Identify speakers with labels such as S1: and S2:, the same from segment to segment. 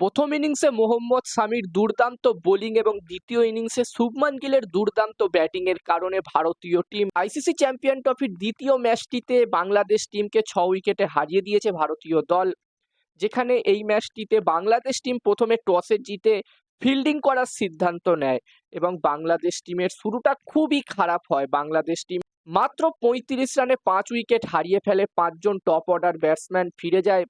S1: প্রথম ইনিংসে মোহাম্মদ সামির দুর্দান্ত বোলিং এবং দ্বিতীয় ইনিংসে শুভমান গিলের দুর্দান্ত ব্যাটিংয়ের কারণে ভারতীয় টিম আইসিসি চ্যাম্পিয়ন ট্রফির দ্বিতীয় ম্যাচটিতে বাংলাদেশ টিমকে ছ উইকেটে হারিয়ে দিয়েছে ভারতীয় দল। যেখানে এই ম্যাচটিতে বাংলাদেশ টিম প্রথমে টসে জিতে ফিল্ডিং করার সিদ্ধান্ত নেয় এবং বাংলাদেশ টিমের শুরুটা খুবই খারাপ হয়। বাংলাদেশ টিম মাত্র পঁয়ত্রিশ রানে পাঁচ উইকেট হারিয়ে ফেলে, পাঁচজন টপ অর্ডার ব্যাটসম্যান ফিরে যায়।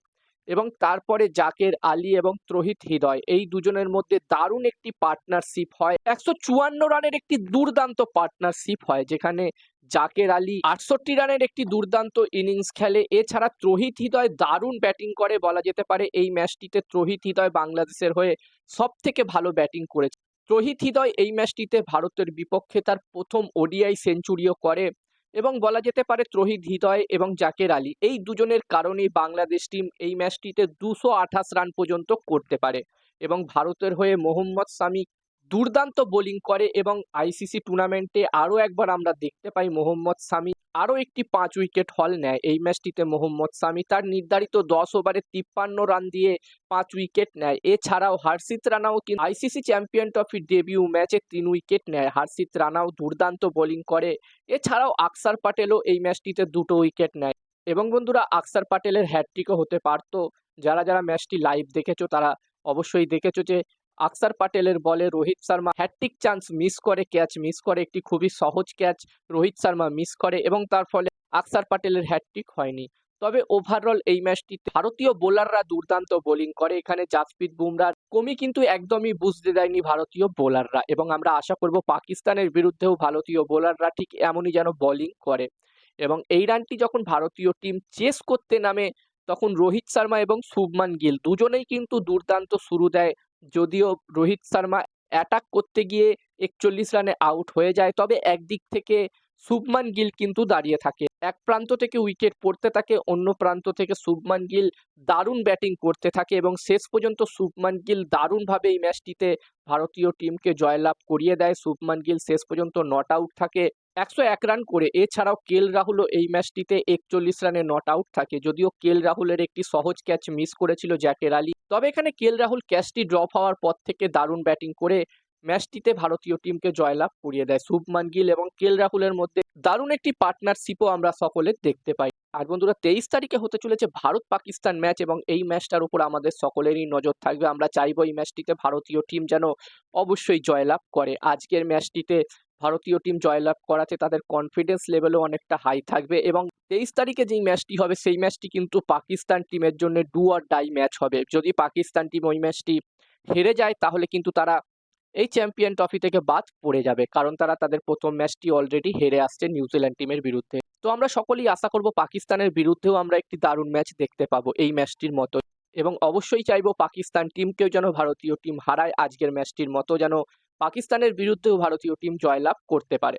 S1: এবং তারপরে জাকের আলী এবং ত্রহিত হৃদয়। এই দুজনের মধ্যে দারুণ একটি পার্টনারশিপ হয়। একশো চুয়ান্ন রানের একটি দুর্দান্ত পার্টনারশিপ হয়, যেখানে জাকের আলী আটষট্টি রানের একটি দুর্দান্ত ইনিংস খেলে। এছাড়া ত্রহিত হৃদয় দারুণ ব্যাটিং করে বলা যেতে পারে। এই ম্যাচটিতে ত্রহিত হৃদয় বাংলাদেশের হয়ে সব থেকে ভালো ব্যাটিং করেছে। ত্রহিত হৃদয় এই ম্যাচটিতে ভারতের বিপক্ষে তার প্রথম ওডিআই সেঞ্চুরিও করে। এবং বলা যেতে পারে ত্রোহিত হৃদয় এবং জাকের আলী। এই দুজনের কারণেই বাংলাদেশ টিম এই ম্যাচটিতে দুশো আঠাশ রান পর্যন্ত করতে পারে এবং ভারতের হয়ে মোহাম্মদ সামি দুর্দান্ত বোলিং করে এবং আইসিসি টুর্নামেন্টে আরও একবার আমরা দেখতে পাই মোহাম্মদ সামি আরও একটি পাঁচ উইকেট হল নেয়। এই ম্যাচটিতে মোহাম্মদ সামি তার নির্ধারিত দশ ওভারে তিপ্পান্ন রান দিয়ে পাঁচ উইকেট নেয়। এছাড়াও হার্ষিত রানাও কিন্তু আইসিসি চ্যাম্পিয়ন ট্রফির ডেবিউ ম্যাচে তিন উইকেট নেয়। হার্ষিত রানাও দুর্দান্ত বোলিং করে। এছাড়াও আকসার পাটেলও এই ম্যাচটিতে দুটো উইকেট নেয়। এবং বন্ধুরা, আকসার প্যাটেলের হ্যাটট্রিকও হতে পারতো। যারা যারা ম্যাচটি লাইভ দেখেছ, তারা অবশ্যই দেখেছ যে আকসার পাটেলের বলে, Rohit Sharma hat trick chance miss করে ক্যাচ মিস করে, একটি খুবই সহজ ক্যাচ রোহিত শর্মা মিস করে এবং তার ফলে আকসার পাটেলের হ্যাট্রিক হয়নি। তবে ওভারঅল এই ম্যাচটিতে ভারতীয় বোলাররা দুর্দান্ত বোলিং করে। এখানে জাসপ্রীত বুমরার কমি কিন্তু একদমই বুঝতে দেয়নি ভারতীয় বোলাররা এবং আমরা আশা করব পাকিস্তানের বিরুদ্ধেও ভারতীয় বোলাররা ঠিক এমনই যেন বোলিং করে এবং এই রানটি যখন ভারতীয় টিম চেস করতে নামে, তখন রোহিত শর্মা এবং শুভমান গিল দুজনেই কিন্তু দুর্দান্ত শুরু দেয় যদিও রোহিত শর্মা অ্যাটাক করতে গিয়ে একচল্লিশ রানে আউট হয়ে যায়, তবে একদিক থেকে শুভমান গিল কিন্তু দাঁড়িয়ে থাকে। এক প্রান্ত থেকে উইকেট পড়তে থাকে, অন্য প্রান্ত থেকে শুভমান গিল দারুণ ব্যাটিং করতে থাকে এবং শেষ পর্যন্ত শুভমান গিল দারুণভাবে এই ম্যাচটিতে ভারতীয় টিমকে জয়লাভ করিয়ে দেয়। শুভমান গিল শেষ পর্যন্ত নট আউট থাকে, একশো এক রান করে। এছাড়াও কেল রাহুলও এই ম্যাচটিতে একচল্লিশ রানে নট আউট থাকে। যদিও কেল রাহুলের একটি সহজ ক্যাচ মিস করেছিল জ্যাকের আলী। তবে এখানে কেল রাহুল ক্যাচটি ড্রপ হওয়ার পর থেকে দারুণ ব্যাটিং করে ম্যাচটিতে ভারতীয় টিমকে জয়লাভ করিয়ে দেয় শুভমান গিল এবং কেল রাহুলের মধ্যে দারুণ একটি পার্টনারশিপও আমরা সকলে দেখতে পাই। আর বন্ধুরা, তেইশ তারিখে হতে চলেছে ভারত পাকিস্তান ম্যাচ এবং এই ম্যাচটার উপর আমাদের সকলেরই নজর থাকবে। আমরা চাইব এই ম্যাচটিতে ভারতীয় টিম যেন অবশ্যই জয়লাভ করে। আজকের ম্যাচটিতে ভারতীয় টিম জয়লাভ করাতে তাদের কনফিডেন্স লেভেলও অনেকটা হাই থাকবে এবং তেইশ তারিখে যেই ম্যাচটি হবে, সেই ম্যাচটি কিন্তু পাকিস্তান টিমের জন্য ডু আর ডাই ম্যাচ হবে। যদি পাকিস্তান টিম ওই ম্যাচটি হেরে যায়, তাহলে কিন্তু তারা এই চ্যাম্পিয়ন ট্রফি থেকে বাদ পড়ে যাবে, কারণ তারা তাদের প্রথম ম্যাচটি অলরেডি হেরে আসছে নিউজিল্যান্ড টিমের বিরুদ্ধে। তো আমরা সকলেই আশা করব পাকিস্তানের বিরুদ্ধেও আমরা একটি দারুণ ম্যাচ দেখতে পাবো এই ম্যাচটির মতো। এবং অবশ্যই চাইব পাকিস্তান টিমকেও যেন ভারতীয় টিম হারায়, আজকের ম্যাচটির মতো যেন পাকিস্তানের বিরুদ্ধেও ভারতীয় টিম জয়লাভ করতে পারে।